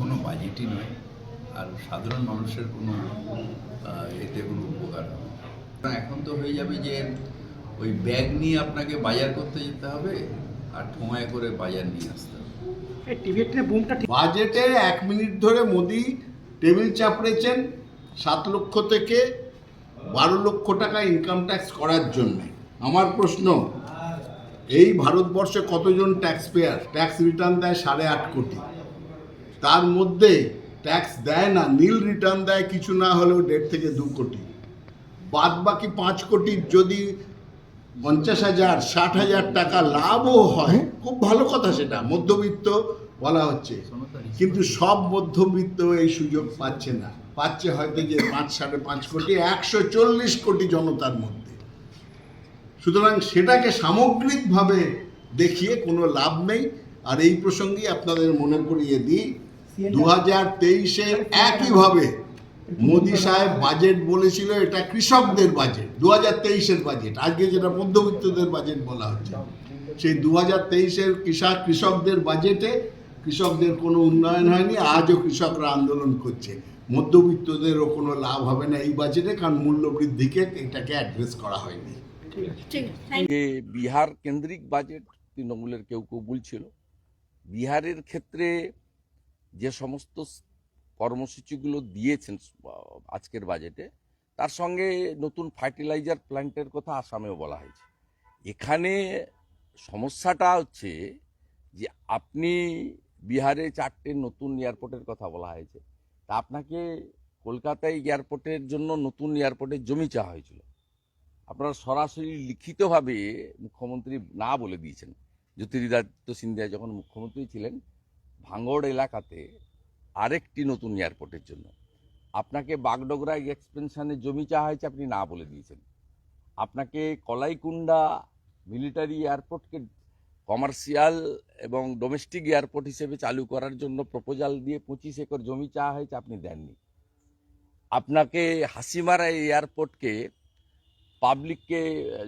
কোনো বাজেটই নয়। আর সাধারণ মানুষের কোনো এতে কোনো উপকার হবে না। এখন তো হয়ে যাবে যে ওই ব্যাগ নিয়ে আপনাকে বাজার করতে যেতে হবে আর ঠোঁয়ায় করে বাজার নিয়ে আসতে হবে। বাজেটে এক মিনিট ধরে মোদি টেবিল চাপড়েছেন সাত লক্ষ থেকে বারো লক্ষ টাকা ইনকাম ট্যাক্স করার জন্য। আমার প্রশ্ন এই ভারতবর্ষে কতজন ট্যাক্স পেয়ার ট্যাক্স রিটার্ন দেয় সাড়ে আট কোটি। তার মধ্যে ট্যাক্স দেয় না নীল রিটার্ন দেয় কিছু না হলেও দেড় থেকে দু কোটি। বাদ বাকি পাঁচ কোটির যদি পঞ্চাশ হাজার ষাট হাজার টাকা লাভও হয় খুব ভালো কথা সেটা মধ্যবিত্ত বলা হচ্ছে। কিন্তু সব মধ্যবিত্ত এই সুযোগ পাচ্ছে না। পাচ্ছে হয়তো যে পাঁচ সাড়ে পাঁচ কোটি একশো চল্লিশ কোটি জনতার মধ্যে। সুতরাং সেটাকে সামগ্রিকভাবে দেখিয়ে কোনো লাভ নেই। আর এই প্রসঙ্গে আপনাদের মনে করিয়ে দিই দু হাজার তেইশে একইভাবে মোদি সাহেব বাজেট বলেছিল এটা কৃষকদের বাজেট দু হাজার তেইশের বাজেট আজকে যেটা মধ্যবিত্তদের বাজেট বলা হচ্ছে। সেই দু হাজার তেইশের কৃষক কৃষকদের বাজেটে কৃষকদের কোনো উন্নয়ন হয়নি আজও কৃষকরা আন্দোলন করছে। মধ্যবিত্তদেরও কোনো লাভ হবে না এই বাজেটে কারণ মূল্যবৃদ্ধিকে এটাকে অ্যাড্রেস করা হয়নি। বিহার কেন্দ্রিক বাজেট তৃণমূলের কেউ কেউ বলছিল বিহারের ক্ষেত্রে যে সমস্ত কর্মসূচিগুলো দিয়েছেন আজকের বাজেটে, তার সঙ্গে নতুন ফার্টিলাইজার প্ল্যান্টের কথা আসামেও বলা হয়েছে। এখানে সমস্যাটা হচ্ছে যে আপনি বিহারে চারটে নতুন এয়ারপোর্টের কথা বলা হয়েছে, তা আপনাকে কলকাতায় এয়ারপোর্টের জন্য নতুন এয়ারপোর্টের জমি চাওয়া হয়েছিল। আপনারা সরাসরি লিখিতভাবে মুখ্যমন্ত্রী না বলে দিয়েছেন। জ্যোতিরাদিত্য সিন্ধিয়া যখন মুখ্যমন্ত্রী ছিলেন ভাঙড় এলাকাতে আরেকটি নতুন এয়ারপোর্টের জন্য। আপনাকে বাগডোগরা এক্সপেনশনের জমি চাওয়া হয়েছে আপনি না বলে দিয়েছেন। আপনাকে কলাইকুণ্ডা মিলিটারি এয়ারপোর্টকে কমার্শিয়াল এবং ডোমেস্টিক এয়ারপোর্ট হিসেবে চালু করার জন্য প্রপোজাল দিয়ে পঁচিশ একর জমি চাওয়া হয়েছে আপনি দেননি। আপনাকে হাসিমারা এয়ারপোর্টকে পাবলিককে,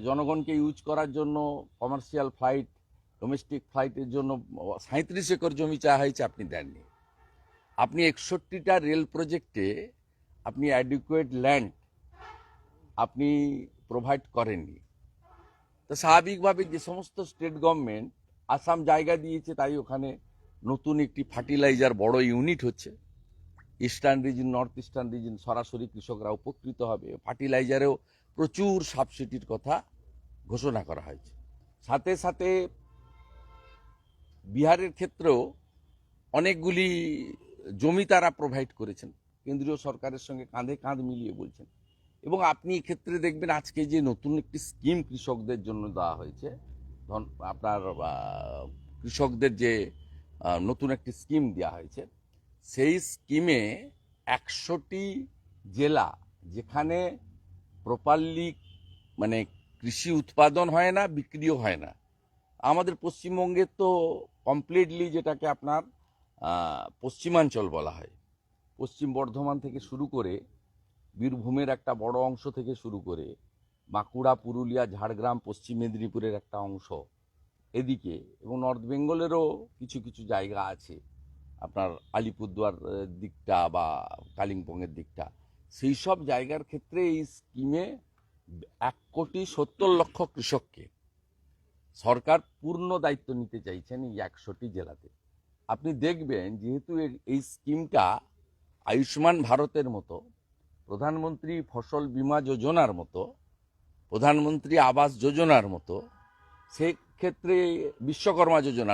জনগণকে ইউজ করার জন্য কমার্শিয়াল ফ্লাইট ডোমেস্টিক ফ্লাইটের জন্য সাঁত্রিশ একর জমি চাওয়া হয়েছে আপনি দেননি। আপনি একষট্টিটা রেল প্রজেক্টে আপনি অ্যাডিকুয়েট ল্যান্ড আপনি প্রোভাইড করেননি। তো স্বাভাবিকভাবে যে সমস্ত স্টেট গভর্নমেন্ট আসাম জায়গা দিয়েছে, তাই ওখানে নতুন একটি ফার্টিলাইজার বড় ইউনিট হচ্ছে। Eastern region north eastern region সরাসরি কৃষকরা উপকৃত হবে। ফার্টিলাইজারেও প্রচুর সাবসিডির কথা ঘোষণা করা হয়েছে। সাথে সাথে বিহারের ক্ষেত্রেও অনেকগুলি জমি তারা প্রোভাইড করেছেন, কেন্দ্রীয় সরকারের সঙ্গে কাঁধে কাঁধ মিলিয়ে বলছেন। এবং আপনি এক্ষেত্রে দেখবেন আজকে যে নতুন একটি স্কিম কৃষকদের জন্য দেওয়া হয়েছে, ধন, আপনার কৃষকদের যে নতুন একটি স্কিম দেওয়া হয়েছে, সেই স্কিমে একশোটি জেলা যেখানে প্রপারলি মানে কৃষি উৎপাদন হয় না, বিক্রিও হয় না। আমাদের পশ্চিমবঙ্গের তো কমপ্লিটলি যেটাকে আপনার পশ্চিমাঞ্চল বলা হয়। পশ্চিম বর্ধমান থেকে শুরু করে বীরভূমের একটা বড় অংশ থেকে শুরু করে বাঁকুড়া, পুরুলিয়া, ঝাড়গ্রাম, পশ্চিম মেদিনীপুরের একটা অংশ এদিকে এবং নর্থ বেঙ্গলেরও কিছু কিছু জায়গা আছে। আপনার আলিপুরদুয়ার দিকটা বা কালিম্পংয়ের দিকটা। সেই সব জায়গার ক্ষেত্রে এই স্কিমে এক কোটি সত্তর লক্ষ কৃষককে সরকার পূর্ণ দায়িত্ব নিতে চাইছেন এই একশোটি জেলাতে। আপনি দেখবেন যেহেতু এই স্কিমটা আয়ুষ্মান ভারতের মতো, প্রধানমন্ত্রী ফসল বীমা যোজনার মতো, প্রধানমন্ত্রী আবাস যোজনার মতো, সেক্ষেত্রে বিশ্বকর্মা যোজনা